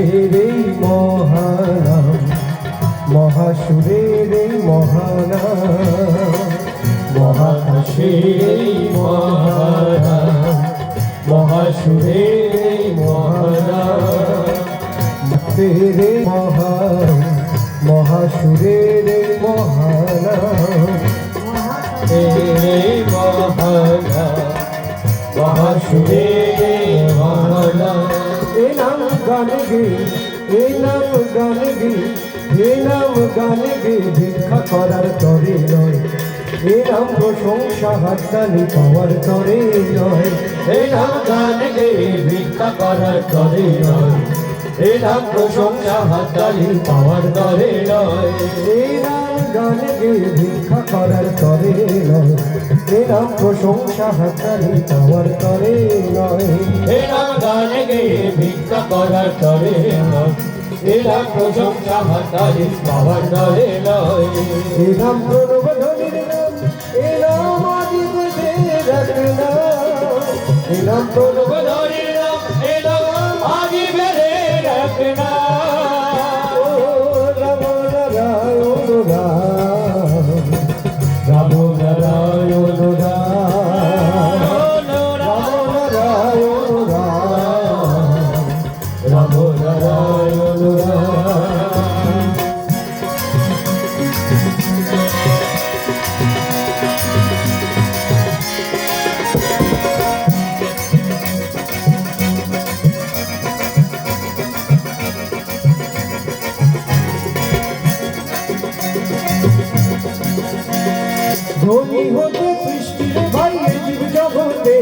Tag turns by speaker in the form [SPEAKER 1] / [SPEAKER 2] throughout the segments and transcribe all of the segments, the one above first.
[SPEAKER 1] মহাকাশের এই মহানাম, মহাসুরের এই মহানাম, মহাকাশের এই মহানাম, মহাসুরের এই মহানাম। মুক্তের এই মহান, মহাসুরের মহানাম। মহানাম মহাসুরে মহানা এ নাম গান গে এ নাম গান গে এ নাম গান গে ভিক্ষা করার তরে নয়। এ নাম প্রশংসা, হাততালি পাওয়ার তরে নয়। এ নাম গান গে ভিক্ষা করার তরে নয়। এ নাম প্রশংসা, হাততালি পাওয়ার তরে নয়। এ নাম গান গে ভিক্ষা করার তরে এ নাম প্রশংসা হাতারি পাওয়ার তরে নয়। এ নাম গান গেয়ে ভিক্ষা করার তরে নয়। নাম প্রশংসা হাতারি পাওয়ার তরে নয়। এ নাম প্রণব নাম এ নাম আদি রাখনা নাম। প্রণব ধনী হতে সৃষ্টির বাইরে জীব জগতে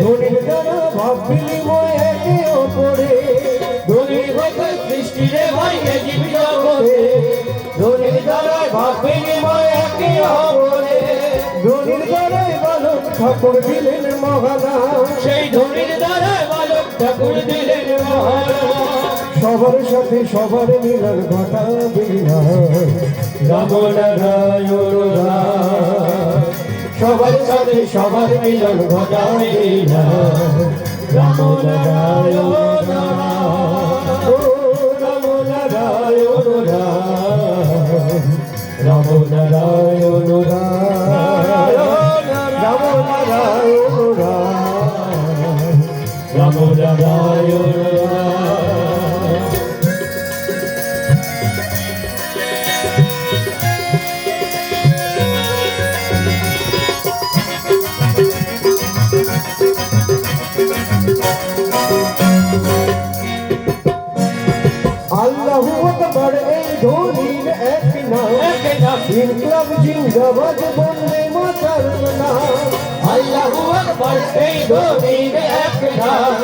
[SPEAKER 1] ধনীর দ্বারা ভাব বিনিময় ধনীর দ্বারাই বালক ঠাকুর দিলেন মহানাম
[SPEAKER 2] সেই ধনির দ্বারা বালক ঠাকুর দিলেন মহারাজ।
[SPEAKER 1] সবার সাথে সবার মিলন ঘটাবে না রাম নারায়ণ রাম। সবার সাথে সবার মিলন ঘটাবে না রাম নারায়ণ ইনকলাব জিন্দাবাদ বন্দে মাতার নাম
[SPEAKER 2] আল্লাহু আকবার, এই ধনির এক নাম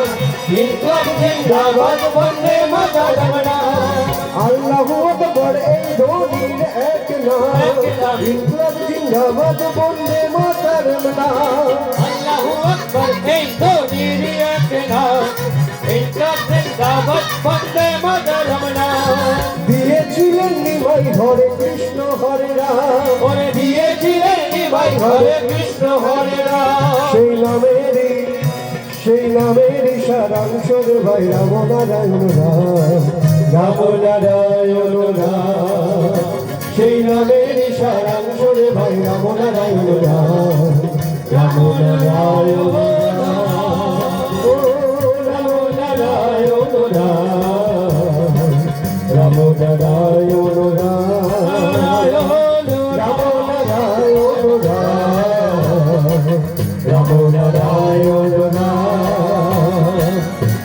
[SPEAKER 2] ইনকলাব জিন্দাবাদ বন্দে
[SPEAKER 1] মাতার নাম
[SPEAKER 2] আল্লাহু আকবার, এই ধনির এক নাম বন্দে
[SPEAKER 1] মাতার কৃষ্ণ হরে রাম।
[SPEAKER 2] করে দিয়েছিলেন ভাই? হরে কৃষ্ণ হরে রাম।
[SPEAKER 1] সেই নামেরই সেই নামেরই সারাংশ রে ভাই রাম নারায়ণ রাম। রাম নারায়ণ রাম। সেই নামেরই সারাংশ রে ভাই রাম নারায়ণ রাম রাম।